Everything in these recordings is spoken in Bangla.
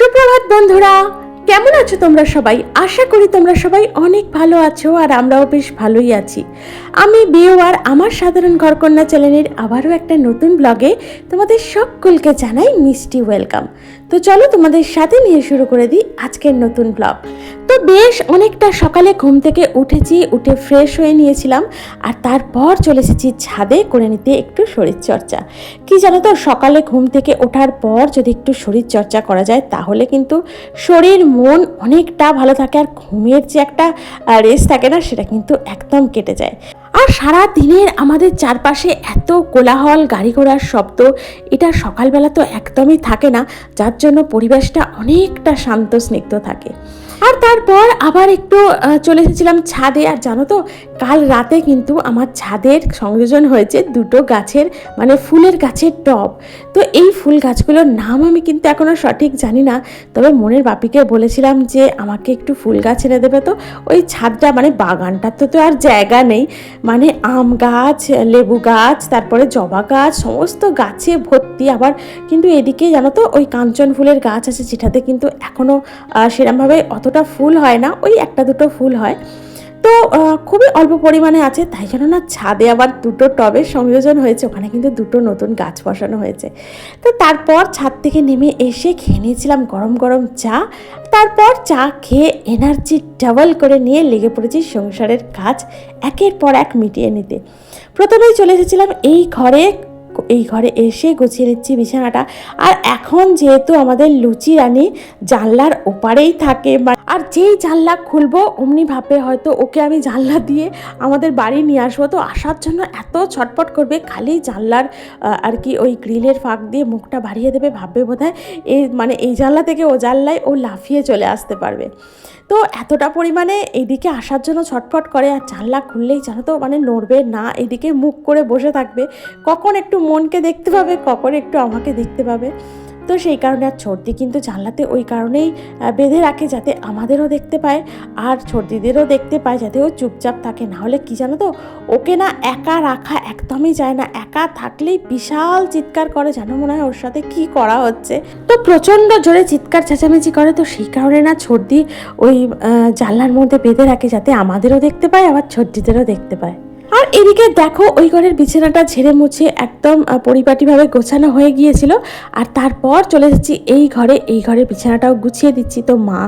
সুপ্রভাত বন্ধুরা কেমন আছো তোমরা সবাই? আশা করি তোমরা সবাই অনেক ভালো আছো আর আমরাও বেশ ভালোই আছি। আমি বিও আর আমার সাধারণ ঘরকন্যা চ্যানেলের আবারও একটা নতুন ব্লগে তোমাদের সকলকে জানাই মিষ্টি ওয়েলকাম। তো চলো তোমাদের সাথে নিয়ে শুরু করে দিই আজকের নতুন ব্লগ। তো বেশ অনেকটা সকালে ঘুম থেকে উঠেছি, উঠে ফ্রেশ হয়ে নিয়েছিলাম আর তারপর চলে এসেছি ছাদে করে নিতে একটু শরীরচর্চা। কি জানো তো, সকালে ঘুম থেকে ওঠার পর যদি একটু শরীরচর্চা করা যায় তাহলে কিন্তু শরীর, মন অনেকটা ভালো থাকে আর ঘুমের যে একটা রেস্ট থাকে না, সেটা কিন্তু একদম কেটে যায়। আর সারা দিনের আমাদের চারপাশে এত কোলাহল, গাড়ি ঘোড়ার শব্দ, এটা সকালবেলা তো একদমই থাকে না, যার জন্য পরিবেশটা অনেকটা শান্ত, স্নিগ্ধ থাকে। আর তারপর আবার একটু চলে এসেছিলাম ছাদে, আর জানো তো কাল রাতে কিন্তু আমার ছাদের সংযোজন হয়েছে দুটো গাছের মানে ফুলের গাছের টব। তো এই ফুল গাছগুলোর নাম আমি কিন্তু এখনও সঠিক জানি না, তবে মনের বাপিকে বলেছিলাম যে আমাকে একটু ফুল গাছ এনে দেবে তো। ওই ছাদটা মানে বাগানটার তো তো আর জায়গা নেই। মানে আম গাছ, লেবু গাছ, তারপরে জবা গাছ, সমস্ত গাছে ভর্তি আবার। কিন্তু এদিকে জানো তো, ওই কাঞ্চন ফুলের গাছ আছে, যেটাতে কিন্তু এখনও সেরমভাবে অতটা ফুল হয় না। ওই একটা দুটো ফুল হয়। তো খুবই অল্প পরিমাণে আছে, তাই জন্য না ছাদে আবার দুটো টবের সংযোজন হয়েছে, ওখানে কিন্তু দুটো নতুন গাছ বসানো হয়েছে। তো তারপর ছাদ থেকে নেমে এসে খেয়ে নিয়েছিলাম গরম গরম চা, তারপর চা খেয়ে এনার্জি ডাবল করে নিয়ে লেগে পড়েছি সংসারের কাজ, একের পর এক মিটিয়ে নিতে। প্রথমেই চলে এসেছিলাম এই ঘরে এই ঘরে এসে গুছিয়ে নিচ্ছি বিছানাটা। আর এখন যেহেতু আমাদের লুচি রানী জানলার ওপারেই থাকে আর যেই জানলা খুলবো, অমনি ভাববে হয়তো ওকে আমি জানলা দিয়ে আমাদের বাড়ি নিয়ে আসব। তো আসার জন্য এত ছটপট করবে, খালি জানলার আর কি ওই গ্রিলের ফাঁক দিয়ে মুখটা বাড়িয়ে দেবে ভাববে বোধহয়। এই মানে এই জানলা থেকে ও জানলায় ও লাফিয়ে চলে আসতে পারবে। তো এতটা পরিমাণে এদিকে আসার জন্য ছটফট করে আর জানলা খুললেই জানো তো মানে নড়বে না, এদিকে মুখ করে বসে থাকবে। কখন একটু মনকে দেখতে পাবে, কখন একটু আমাকে দেখতে পাবে। তো সেই কারণে আর সর্দি কিন্তু জানলাতে ওই কারণেই বেঁধে রাখে যাতে আমাদেরও দেখতে পায় আর সর্দিদেরও দেখতে পায় যাতে ও চুপচাপ থাকে। না হলে কি জানো তো, ওকে না একা রাখা একদমই যায় না। একা থাকলেই বিশাল চিৎকার করে জানো মনে হয় ওর সাথে কি করা হচ্ছে। তো প্রচণ্ড জোরে চিৎকার চেঁচামেচি করে। তো সেই কারণে না সর্দি ওই জানলার মধ্যে বেঁধে রাখে যাতে আমাদেরও দেখতে পায়, আবার সর্দিদেরও দেখতে পায়। এদিকে দেখো, ওই ঘরের বিছানাটা ঝেড়ে মুছে একদম পরিপাটিভাবে গোছানো হয়ে গিয়েছিল। আর তারপর চলে যাচ্ছি এই ঘরে, এই ঘরের বিছানাটাও গুছিয়ে দিচ্ছি। তো মা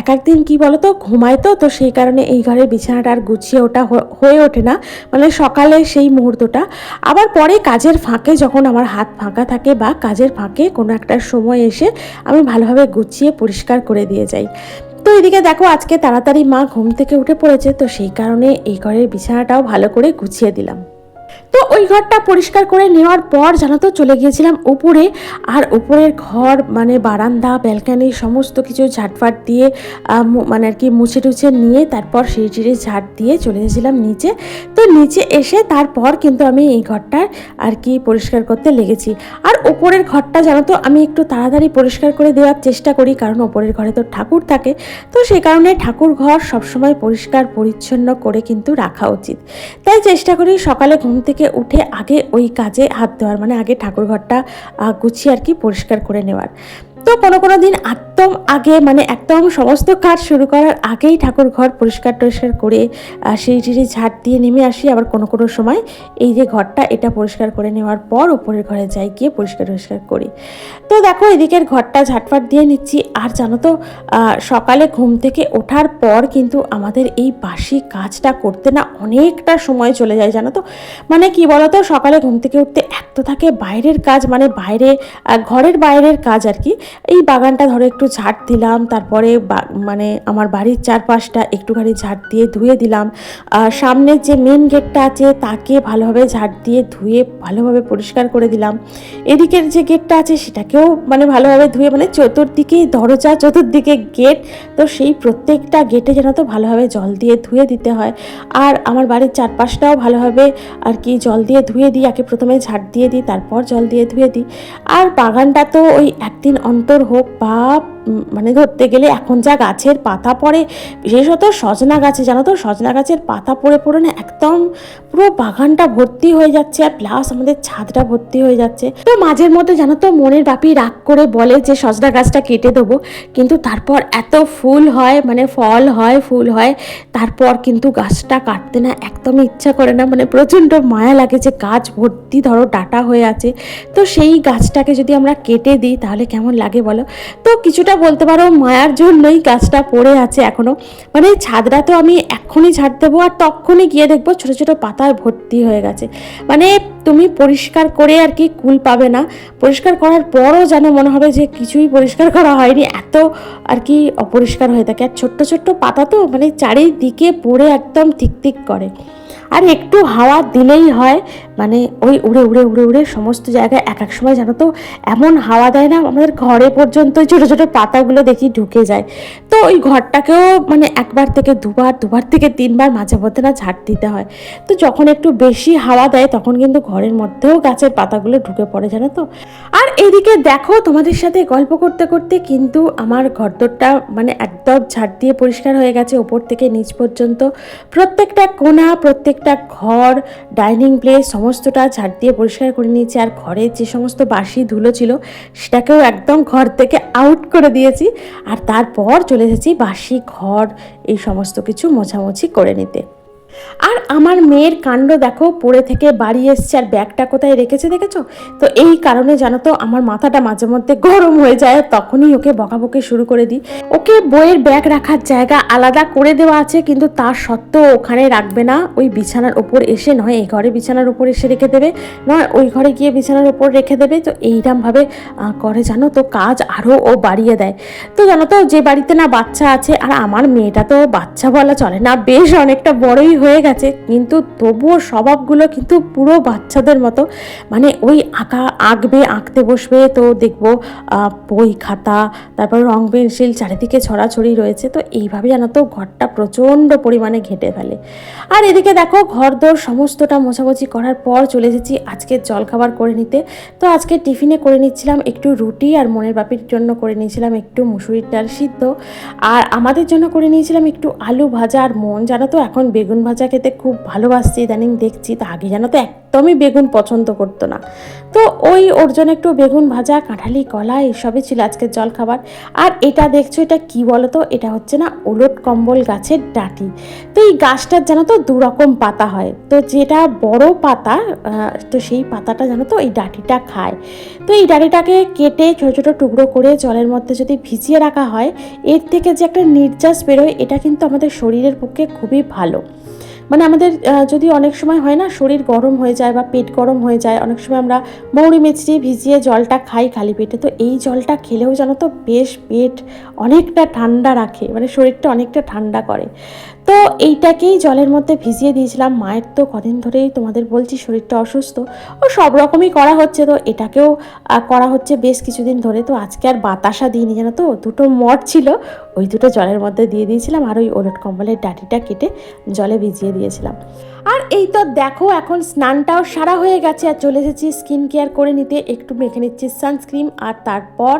এক একদিন কি বলো তো ঘুমায় তো তো সেই কারণে এই ঘরের বিছানাটা আর গুছিয়ে ওটা হয়ে ওঠে না। মানে সকালে সেই মুহূর্তটা। আবার পরে কাজের ফাঁকে যখন আমার হাত ফাঁকা থাকে বা কাজের ফাঁকে কোনো একটা সময় এসে আমি ভালোভাবে গুছিয়ে পরিষ্কার করে দিয়ে যাই। তো এদিকে দেখো, আজকে তাড়াতাড়ি মা ঘুম থেকে উঠে পড়েছে, তো সেই কারণে এই ঘরের বিছানাটাও ভালো করে গুছিয়ে দিলাম। তো ওই ঘরটা পরিষ্কার করে নেওয়ার পর জানো তো চলে গিয়েছিলাম উপরে। আর উপরের ঘর মানে বারান্দা, ব্যালকানি সমস্ত কিছু ঝাটফাট দিয়ে মানে আর কি মুছে টুছে নিয়ে তারপর সেই চিড়ে ঝাট দিয়ে চলে গেছিলাম নিচে। তো নিচে এসে তারপর কিন্তু আমি এই ঘরটার আর কি পরিষ্কার করতে লেগেছি। আর উপরের ঘরটা জানো তো আমি একটু তাড়াতাড়ি পরিষ্কার করে দেওয়ার চেষ্টা করি, কারণ ওপরের ঘরে তো ঠাকুর থাকে। তো সেই কারণে ঠাকুর ঘর সবসময় পরিষ্কার, পরিচ্ছন্ন করে কিন্তু রাখা উচিত। তাই চেষ্টা করি সকালে ঘুম থেকে উঠে আগে ওই কাজে হাত দেওয়ার মানে আগে ঠাকুর ঘরটা গুছিয়ে আর কি পরিষ্কার করে নেওয়ার। তো কোনো কোনো দিন একদম আগে মানে একদম সমস্ত কাজ শুরু করার আগেই ঠাকুর ঘর পরিষ্কার টরিষ্কার করে সেই জিনিস ঝাড় দিয়ে নেমে আসি। আবার কোনো কোনো সময় এই যে ঘরটা, এটা পরিষ্কার করে নেওয়ার পর উপরের ঘরে যাই, গিয়ে পরিষ্কার টরিষ্কার করি। তো দেখো এদিকের ঘরটা ঝাটফাট দিয়ে নিচ্ছি। আর জানো তো সকালে ঘুম থেকে ওঠার পর কিন্তু আমাদের এই বাসি কাজটা করতে না অনেকটা সময় চলে যায়, জানো তো। মানে কি বলতো, সকালে ঘুম থেকে উঠতে এক তো থাকে বাইরের কাজ মানে বাইরে ঘরের বাইরের কাজ আর কি। এই বাগানটা ধরো একটু ঝাড় দিলাম, তারপরে মানে আমার বাড়ির চারপাশটা একটুখানি ঝাড় দিয়ে ধুয়ে দিলাম। আর সামনের যে মেন গেটটা আছে, তাকে ভালোভাবে ঝাড় দিয়ে ধুয়ে ভালোভাবে পরিষ্কার করে দিলাম। এদিকের যে গেটটা আছে, সেটাকেও মানে ভালোভাবে ধুয়ে মানে চতুর্দিকে, দরজা চতুর্দিকে গেট তো সেই প্রত্যেকটা গেটে যেন তো ভালোভাবে জল দিয়ে ধুয়ে দিতে হয়। আর আমার বাড়ির চারপাশটাও ভালোভাবে আর কি জল দিয়ে ধুয়ে দিই আগে প্রথমে ঝাড় দিয়ে দিই, তারপর জল দিয়ে ধুয়ে দিই। আর বাগানটা তো ওই একদিন অন্তর অন্তর হোক বা মানে ধরতে গেলে এখন যা গাছের পাতা পড়ে, বিশেষত সজনা গাছে, জানো তো? সজনা গাছের পাতা পড়ে পড়ে না একদম পুরো বাগানটা ভর্তি হয়ে যাচ্ছে আর প্লাস আমাদের ছাদটা ভর্তি হয়ে যাচ্ছে। তো মাঝের মধ্যে জানো তো মনের বাপি রাগ করে বলে যে, সজনা গাছটা কেটে দেবো। কিন্তু তারপর এত ফুল হয় মানে ফল হয়, ফুল হয়, তারপর কিন্তু গাছটা কাটতে না একদমই ইচ্ছা করে না। মানে প্রচণ্ড মায়া লাগে যে গাছ ভর্তি ধরো ডাটা হয়ে আছে। তো সেই গাছটাকে যদি আমরা কেটে দিই, তাহলে কেমন লাগে বলো? তো কিছুটা বলতে পারো মায়ার জন্যই গাছটা পড়ে আছে এখনও। মানে ছাদটা তো আমি এক্ষুনি ঝাড় দেবো আর তখনই গিয়ে দেখব ছোটো ছোটো পাতায় ভর্তি হয়ে গেছে। মানে তুমি পরিষ্কার করে আর কি কুল পাবে না। পরিষ্কার করার পরও যেন মনে হবে যে কিছুই পরিষ্কার করা হয়নি, এত আর কি অপরিষ্কার হয়ে থাকে। আর ছোট্ট ছোট্ট পাতা তো মানে চারিদিকে পড়ে একদম ঠিক করে। আর একটু হাওয়া দিলেই হয়। মানে ওই উড়ে উড়ে উড়ে উড়ে সমস্ত জায়গায় এক এক সময় জানো তো এমন হাওয়া দেয় না, আমাদের ঘরে পর্যন্ত ছোটো ছোটো পাতাগুলো দেখি ঢুকে যায়। তো ওই ঘরটাকেও মানে একবার থেকে দুবার দুবার থেকে তিনবার মাঝে মধ্যে না ঝাড় দিতে হয়। তো যখন একটু বেশি হাওয়া দেয় তখন কিন্তু ঘরের মধ্যেও গাছের পাতাগুলো ঢুকে পড়ে, জানো তো। আর এদিকে দেখো তোমাদের সাথে গল্প করতে করতে কিন্তু আমার ঘরদোরটা মানে একদম ঝাড় দিয়ে পরিষ্কার হয়ে গেছে, ওপর থেকে নিচ পর্যন্ত। প্রত্যেকটা কোণা প্রত্যেকটা ঘর, ডাইনিং প্লেস সমস্তটা ঝাড় দিয়ে পরিষ্কার করে নিয়েছি। আর ঘরে যে সমস্ত বাসি ধুলো ছিল, সেটাকেও একদম ঘর থেকে আউট করে দিয়েছি। আর তারপর চলে এসেছি বাসি, ঘর, এই সমস্ত কিছু মোছামুছি করে নিতে। আর আমার মেয়ের কাণ্ড দেখো, পড়ে থেকে বাড়ি এসছে আর ব্যাগটা কোথায় রেখেছে দেখেছ? তো এই কারণে জানো তো, আমার মাথাটা মাঝে মধ্যে গরম হয়ে যায়, তখনই ওকে বকাবকি শুরু করে দিই। ওকে বইয়ের ব্যাগ রাখার জায়গা আলাদা করে দেওয়া আছে, কিন্তু তার সত্ত্বেও ওখানে রাখবে না। ওই বিছানার ওপর এসে নয়, এই ঘরে বিছানার উপর এসে রেখে দেবে, নয়, ওই ঘরে গিয়ে বিছানার ওপর রেখে দেবে। তো এইরকমভাবে করে জানো তো, কাজ আরও ও বাড়িয়ে দেয়। তো জানো তো, যে বাড়িতে না বাচ্চা আছে, আর আমার মেয়েটা তো বাচ্চা বলা চলে না, বেশ অনেকটা বড়ই হয়ে গেছে, কিন্তু তবুও স্বভাবগুলো কিন্তু পুরো বাচ্চাদের মতো। মানে ওই আঁকা, আঁকবে, আঁকতে বসবে তো দেখব বই, খাতা, তারপর রং, পেন্সিল চারিদিকে ছড়াছড়ি রয়েছে। তো এইভাবে জানো তো ঘরটা প্রচণ্ড পরিমাণে ঘেঁটে ফেলে। আর এদিকে দেখো ঘর দোর সমস্তটা মোছামুছি করার পর চলে এসেছি আজকে জলখাবার করে নিতে। তো আজকে টিফিনে করে নিচ্ছিলাম একটু রুটি আর মনের বাপির জন্য করে নিয়েছিলাম একটু মুসুরির ডাল সিদ্ধ। আর আমাদের জন্য করে নিয়েছিলাম একটু আলু ভাজা আর মন জানো তো এখন বেগুন ভাজা খেতে খুব ভালোবাসছি, ইদানিং দেখছি, তা আগে জানো তো একদমই বেগুন পছন্দ করতো না। তো ওই ওর জন্য একটু বেগুন ভাজা, কাঁঠালি, কলা, এইসবই ছিল আজকের জলখাবার। আর এটা দেখছ, এটা কি বলো তো এটা হচ্ছে না ওলট কম্বল গাছের ডাঁটি। তো এই গাছটার জানো তো দু রকম পাতা হয়। তো যেটা বড় পাতা তো সেই পাতাটা জানো তো এই ডাঁটিটা খায়। তো এই ডাঁটিটাকে কেটে ছোটো ছোটো টুকরো করে জলের মধ্যে যদি ভিজিয়ে রাখা হয়, এর থেকে যে একটা নির্যাস বেরোয়, এটা কিন্তু আমাদের শরীরের পক্ষে খুবই ভালো। মানে আমাদের যদি অনেক সময় হয় না, শরীর গরম হয়ে যায় বা পেট গরম হয়ে যায়, অনেক সময় আমরা মৌরি মেচড়ি ভিজিয়ে জলটা খাই খালি পেটে, তো এই জলটা খেলেও জানো তো বেশ পেট অনেকটা ঠান্ডা রাখে মানে শরীরটা অনেকটা ঠান্ডা করে। তো এইটাকেই জলের মধ্যে ভিজিয়ে দিয়েছিলাম। মায়ের তো কদিন ধরেই তোমাদের বলছি শরীরটা অসুস্থ। ও সব রকমই করা হচ্ছে তো, এটাকেও করা হচ্ছে বেশ কিছুদিন ধরে তো। আজকে আর বাতাসা দিইনি জানো তো, দুটো মঠ ছিল। ওই দুটো জলের মধ্যে দিয়ে দিয়েছিলাম আর ওই ওলট কম্বলের ডাটিটা কেটে জলে ভিজিয়ে দিয়েছিলাম। আর এই তো দেখো, এখন স্নানটাও সারা হয়ে গেছে আর চলে এসেছি স্কিন কেয়ার করে নিতে। একটু মেখে নিচ্ছি সানস্ক্রিন আর তারপর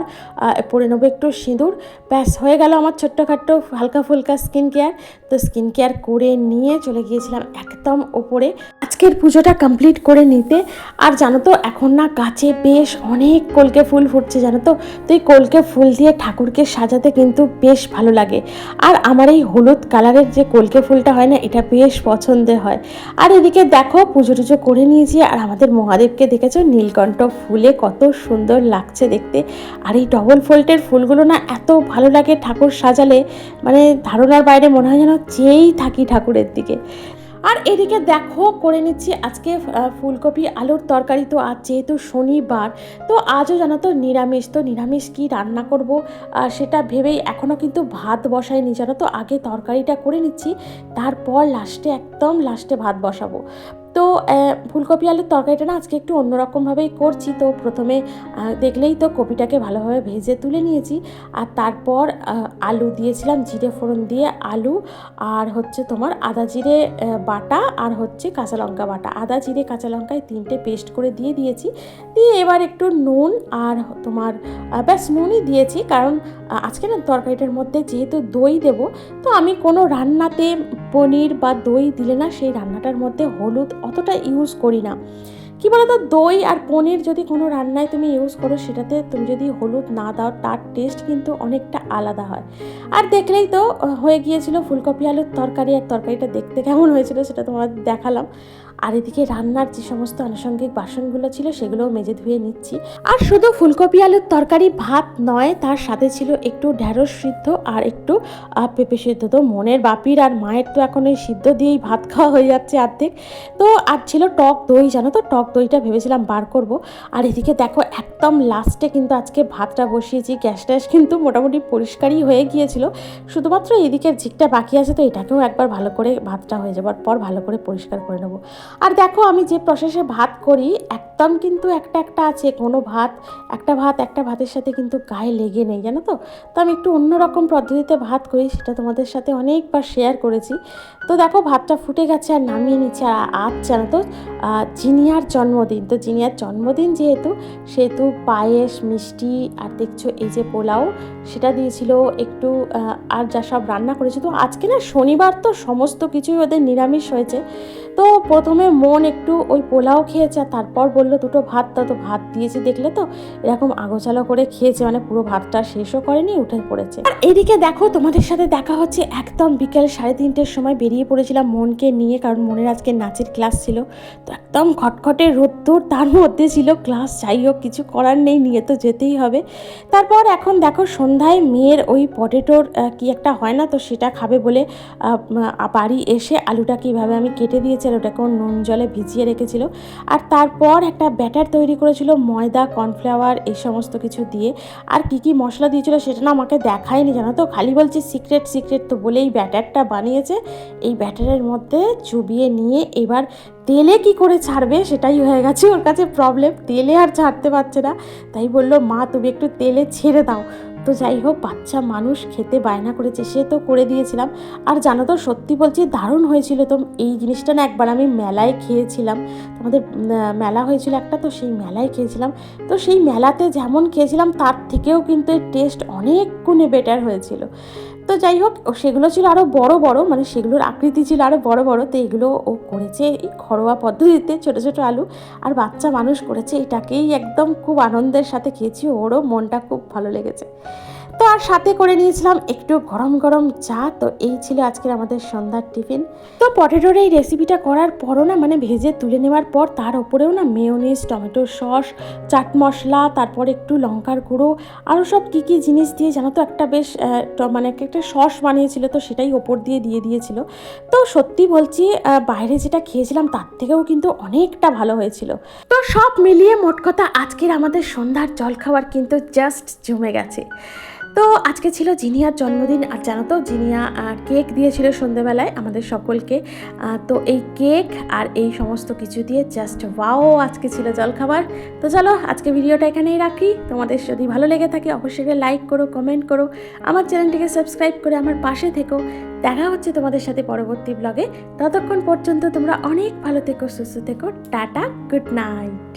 পরে নেব একটু সিঁদুর। ব্যাস, হয়ে গেল আমার ছোট্টখাট্টো হালকা ফুলকা স্কিন কেয়ার তো স্কিন কেয়ার করে নিয়ে চলে গিয়েছিলাম একদম ওপরে। আজকের পুজোটা কমপ্লিট করে নিতে। আর জানো তো, এখন না গাছে বেশ অনেক কলকে ফুল ফুটছে, জানো তো? তো এই কলকে ফুল দিয়ে ঠাকুরকে সাজাতে কিন্তু বেশ ভালো লাগে। আর আমার এই হলুদ কালারের যে কলকে ফুলটা হয় না, এটা বেশ পছন্দের হয়। আর এদিকে দেখো, পুজো টুজো করে নিয়েছি, আর আমাদের মহাদেবকে দেখেছ, নীলকণ্ঠ ফুলে কত সুন্দর লাগছে দেখতে। আর এই ডবল ফোল্টের ফুলগুলো না এত ভালো লাগে ঠাকুর সাজালে মানে ধারণার বাইরে মনে হয় যেন চেয়েই থাকি ঠাকুরের দিকে। আর এদিকে দেখো, করে নিচ্ছি আজকে ফুলকপি, আলুর তরকারি তো আজ যেহেতু শনিবার, তো আজও জানো তো নিরামিষ তো নিরামিষ কি রান্না করব? সেটা ভেবেই এখনও কিন্তু ভাত বসাইনি, জানো তো? আগে তরকারিটা করে নিচ্ছি, তারপর লাস্টে, একদম লাস্টে ভাত বসাবো। তো ফুলকপি আলুর তরকারিটা না আজকে একটু অন্যরকমভাবেই করছি। তো প্রথমে দেখলেই তো কপিটাকে ভালোভাবে ভেজে তুলে নিয়েছি। আর তারপর আলু দিয়েছিলাম, জিরে ফোড়ন দিয়ে আলু। আর হচ্ছে তোমার আদা জিরে বাটা আর হচ্ছে কাঁচা লঙ্কা বাটা। আদা, জিরে, কাঁচা লঙ্কায় তিনটে পেস্ট করে দিয়ে দিয়েছি। দিয়ে এবার একটু নুন আর তোমার ব্যাস নুনই দিয়েছি। কারণ আজকে না তরকারিটার মধ্যে যেহেতু দই দেবো, তো আমি কোনো রান্নাতে পনির বা দই দিলে না সেই রান্নাটার মধ্যে হলুদ অতটা ইউজ করি না। কি বলতো? দই আর পনির যদি কোনো রান্নায় তুমি ইউজ করো, সেটাতে তুমি যদি হলুদ না দাও, তার টেস্ট কিন্তু অনেকটা আলাদা হয়। আর দেখলেই তো হয়ে গিয়েছিল ফুলকপি আলুর তরকারি, আর তরকারিটা দেখতে কেমন হয়েছিল সেটা তোমার দেখালাম। আর এদিকে রান্নার যে সমস্ত আনুষঙ্গিক বাসনগুলো ছিল সেগুলোও মেজে ধুয়ে নিচ্ছি। আর শুধু ফুলকপি আলুর তরকারি, ভাত নয়, তার সাথে ছিল একটু ঢ্যাঁড়স সিদ্ধ আর একটু পেঁপে সিদ্ধ। তো মনের বাপির আর মায়ের তো এখন এই সিদ্ধ দিয়েই ভাত খাওয়া হয়ে যাচ্ছে অর্ধেক। তো আর ছিল টক দই, জানো তো? টক দইটা ভেবেছিলাম বার করব। আর এদিকে দেখো একদম লাস্টে কিন্তু আজকে ভাতটা বসিয়েছি। গ্যাস ট্যাস কিন্তু মোটামুটি পরিষ্কারই হয়ে গিয়েছিল। শুধুমাত্র এদিকের ঝিকটা বাকি আছে, তো এটাকেও একবার ভালো করে ভাতটা হয়ে যাবার পর ভালো করে পরিষ্কার করে নেব। আর দেখো আমি যে প্রসেসে ভাত করি, একদম কিন্তু একটা একটা আছে, কোনো ভাত, একটা ভাত, একটা ভাতের সাথে কিন্তু গায়ে লেগে নেই, জানো তো? তো আমি একটু অন্যরকম পদ্ধতিতে ভাত করি, সেটা তোমাদের সাথে অনেকবার শেয়ার করেছি। তো দেখো ভাতটা ফুটে গেছে আর নামিয়ে নিচ্ছে, আর আজ জানো তো? জিনিয়ার জন্মদিন। তো জিনিয়ার জন্মদিন যেহেতু, সেহেতু পায়েস, মিষ্টি আর দেখছ এই যে পোলাও, সেটা দিয়েছিল একটু আর যা সব রান্না করেছে। তো আজকে না শনিবার তো সমস্ত কিছুই ওদের নিরামিষ হয়েছে। তো প্রথমে মন একটু ওই পোলাও খেয়েছে আর তারপর বলল দুটো ভাত দাও তো ভাত দিয়েছি দেখলে তো। এরকম আগোছালো করে খেয়েছে মানে পুরো ভাতটা শেষও করেনি, উঠে পড়েছে। আর এদিকে দেখো তোমাদের সাথে দেখা হচ্ছে একদম বিকেল সাড়ে তিনটের সময় বেরিয়ে পড়েছিলাম মনকে নিয়ে, কারণ মনের আজকে নাচের ক্লাস ছিল। তো একদম খটখটে রোদ্দুর, তার মধ্যে ছিল ক্লাস যাই হোক কিছু করার নেই, নিয়ে তো যেতেই হবে। তারপর এখন দেখো সন্ধ্যায় মেয়ের ওই পটেটোর কি একটা হয় না তো সেটা খাবে বলে বাড়ি এসে আলুটা কীভাবে আমি কেটে দিয়েছি আর ওটাকেও নুন জলে ভিজিয়ে রেখেছিল। আর তারপর একটা ব্যাটার তৈরি করেছিল, ময়দা, কর্নফ্লাওয়ার, এই সমস্ত কিছু দিয়ে। আর কি কি মশলা দিয়েছিল সেটা না আমাকে দেখায়নি, জানো তো? খালি বলছি সিক্রেট সিক্রেট তো বলেই ব্যাটারটা বানিয়েছে। এই ব্যাটারের মধ্যে চুবিয়ে নিয়ে এবার তেলে কি করে ছাড়বে সেটাই হয়ে গেছে, ওর কাছে প্রবলেম তেলে আর ছাড়তে পারছে না, তাই বলল, মা, তুমি একটু তেলে ছেড়ে দাও। তো যাই হোক, বাচ্চা মানুষ খেতে বায়না করেছে, সে তো করে দিয়েছিলাম। আর জানো তো, সত্যি বলছি, দারুণ হয়েছিল তো, এই জিনিসটা না একবার আমি মেলায় খেয়েছিলাম। আমাদের মেলা হয়েছিল একটা, তো সেই মেলায় খেয়েছিলাম। তো সেই মেলাতে যেমন খেয়েছিলাম, তার থেকেও কিন্তু এর টেস্ট অনেক গুণে বেটার হয়েছিল। তো যাই হোক সেগুলো ছিল আরও বড় বড় মানে সেগুলোর আকৃতি ছিল আরও বড় বড়, তো এগুলো ও করেছে এই ঘরোয়া পদ্ধতিতে ছোট ছোট আলু। আর বাচ্চা মানুষ করেছে এটাকেই একদম খুব আনন্দের সাথে খেয়েছি, ওরও মনটা খুব ভালো লেগেছে। তো আর সাথে করে নিয়েছিলাম একটু গরম গরম চা। তো এই ছিল আজকের আমাদের সন্ধ্যার টিফিন। তো পটেটোর এই রেসিপিটা করার পরও না মানে ভেজে তুলে নেওয়ার পর তার ওপরেও না mayonnaise tomato sauce chaat masala, তারপর একটু লঙ্কার গুঁড়ো, আরও সব কী কী জিনিস দিয়ে জানো তো একটা বেশ মানে একটা- একটা সস বানিয়েছিল তো সেটাই ওপর দিয়ে দিয়ে দিয়েছিল। তো সত্যি বলছি বাইরে যেটা খেয়েছিলাম তার থেকেও কিন্তু অনেকটা ভালো হয়েছিল। তো সব মিলিয়ে মোট কথা আজকের আমাদের সন্ধ্যার জলখাবার কিন্তু জাস্ট জমে গেছে। তো আজকে ছিল জিনিয়ার জন্মদিন, আর জানো তো, জিনিয়া কেক দিয়েছিল সন্ধেবেলায় আমাদের সকলকে। তো এই কেক আর এই সমস্ত কিছু দিয়ে জাস্ট ওয়াও আজকে ছিল জলখাবার। তো চলো, আজকে ভিডিওটা এখানেই রাখি। তোমাদের যদি ভালো লেগে থাকে, অবশ্যই লাইক করো কমেন্ট করো, আমার চ্যানেলটিকে সাবস্ক্রাইব করে আমার পাশে থেকো। দেখা হচ্ছে তোমাদের সাথে পরবর্তী ব্লগে ততক্ষণ পর্যন্ত তোমরা অনেক ভালো থেকো, সুস্থ থেকো, টাটা গুড নাইট